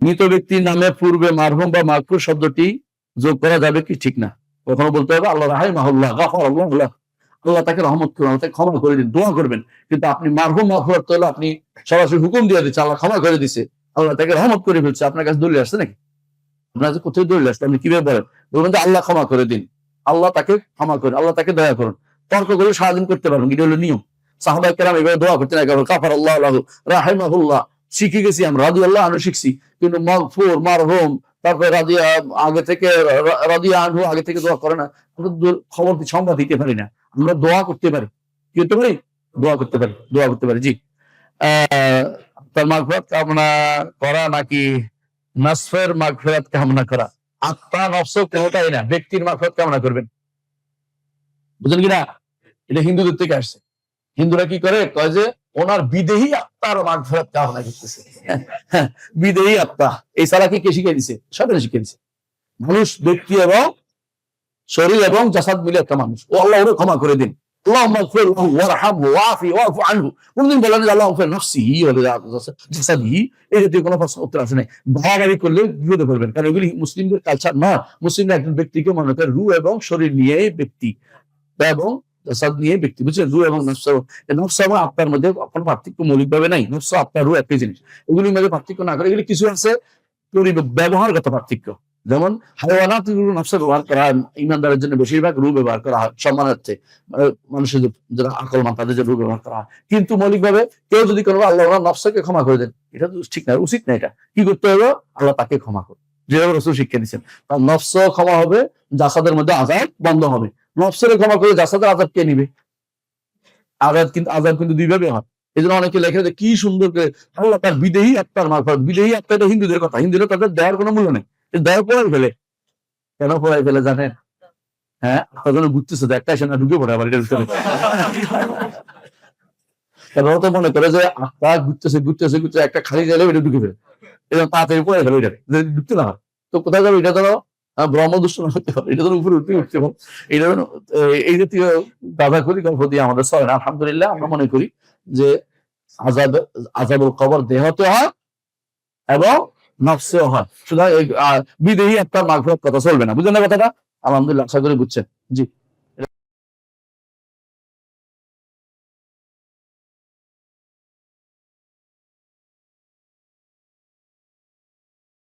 মৃত ব্যক্তির নামে পূর্বে মারহুম বা মারফুর শব্দটি যোগ করা যাবে কি? ঠিক না। কখনো বলতে হবে, আল্লাহ রাহাই মাহুল্লাহ গাফর আল্লাহ আল্লাহ তাকে রহমত করুন, আল্লাহ তাকে ক্ষমা করে দিন, দোয়া করবেন। কিন্তু আপনি মারহুম মাফুরাত তো আপনি সরাসরি হুকুম দিয়ে দিচ্ছে, আল্লাহ ক্ষমা করে দিছে। আল্লাহ তাকে রহমত করে ফেলছে। আপনার কাছে দলিল আসছে নাকি? আপনার কাছে কোথায় দলিল আসছে? আপনি কীভাবে বলেন? বলবেন যে আল্লাহ ক্ষমা করে দিন। আল্লাহ তাকে ক্ষমা করুন, আল্লাহ তাকে দয়া করুন। তর্ক করে সারাদিন করতে পারবেন, এটা হলো নিয়ম। সাহাবাই কেরাম এভাবে দোয়া করতে না কাফার আল্লাহ রাহেমাহুল্লাহ। শিখে গেছি আমরা রাজি আল্লাহ আনু শিখছি। কিন্তু মগফুর, মারহুম, তারপরে রাজিয়া আগে থেকে রাজিয়া আনহু আগে থেকে দোয়া করে না খবর সংবাদ দিতে পারি না। আমরা দোয়া করতে পারি। কি করতে পারি? দোয়া করতে পারি, দোয়া করতে পারি, জি। তার মাগফিরাত কামনা করা নাকি নাসফের মাগফিরাত কামনা করা? আত্মা নফস কোনোটাই না, ব্যক্তির মাগফিরাত কামনা করবেন। বুঝলেন কিনা এটা হিন্দুদের থেকে আসছে। হিন্দুরা কি করে? কয় যে ওনার বিদেহী আত্মার মাগফিরাত কামনা করতেছে বিদেহী আত্মা। এই সারাকে কে শিখে দিছে? শয়তান শিখে দিছে। মানুষ, ব্যক্তি এবং শরীর এবং জাসাদ মিলে একটা মানুষ। ও আল্লাহ ওরে ক্ষমা করে দিন। মুসলিমদের কালচার না। মুসলিমরা একজন ব্যক্তিকে মনে করে রু এবং শরীর নিয়ে ব্যক্তি। এবং নিয়ে ব্যক্তি রু এবং এবং মধ্যে কোনো পার্থক্য মৌলিকভাবে নাই। রু একই জিনিস। এগুলির মধ্যে পার্থক্য না করে, এগুলি কিছু আছে ব্যবহারগত পার্থক্য। যেমন নফস ব্যবহার করা হয় ইমানদারের জন্য বেশিরভাগ রু ব্যবহার করা হয় সম্মানার্থে মানে মানুষের যারা আকলমান, তাদের জন্য রু ব্যবহার করা। হয় কিন্তু মৌলিকভাবে কেউ যদি কোনো আল্লাহ ওনার ক্ষমা করে দেন, এটা তো ঠিক না, উচিত না এটা। কি করতে হবে? আল্লাহ তাকে ক্ষমা করুন যেভাবে রসুল শিক্ষা দিচ্ছেন তার নফস ক্ষমা হবে, জাসাদের মধ্যে আজাদ বন্ধ হবে। নফসের ক্ষমা করে জাসাদের আজাদ কে নিবে? আজাদ কিন্তু আজাদ কিন্তু দুই ভাবে হয়। এই জন্য অনেকে লেখে যে কি সুন্দর করে আল্লাহ তার বিদেহী আত্মার মারফত, বিদেহী আত্মা হিন্দুদের কথা। হিন্দুরা তাদের দেওয়ার কোনো মূল্য নেই। এটা পড়াই ফেলে। কেন পড়াই ফেলে জানেন? হ্যাঁ? আপনার জন্য ঘুরতেছে তো একটা এসে না ঢুকে পড়ে আবার এটার ভিতরে। কারণ তো মনে করে যে আত্মা ঘুরতেছে ঘুরতেছে ঘুরতেছে, একটা খালি গেলে এটা ঢুকে ফেলে। এবং তাড়াতাড়ি পড়ে ফেলে ওইটা যদি ঢুকতে না তো কোথায় যাবে? এটা ধরো ব্রহ্মদুষ্ট না হতে পারে। এটা তো উপরে উঠতে এটা এই জাতীয় দাদা করি গল্প দিয়ে আমাদের না। আলহামদুলিল্লাহ, আমরা মনে করি যে আজাব আজাবুল কবর দেহতে হয় এবং নফসেও হয়। সুতরাং বিদেহী একটা মাঘ কথা চলবে না। বুঝলেন না কথাটা? আলহামদুলিল্লাহ, আশা করি বুঝছেন। জি।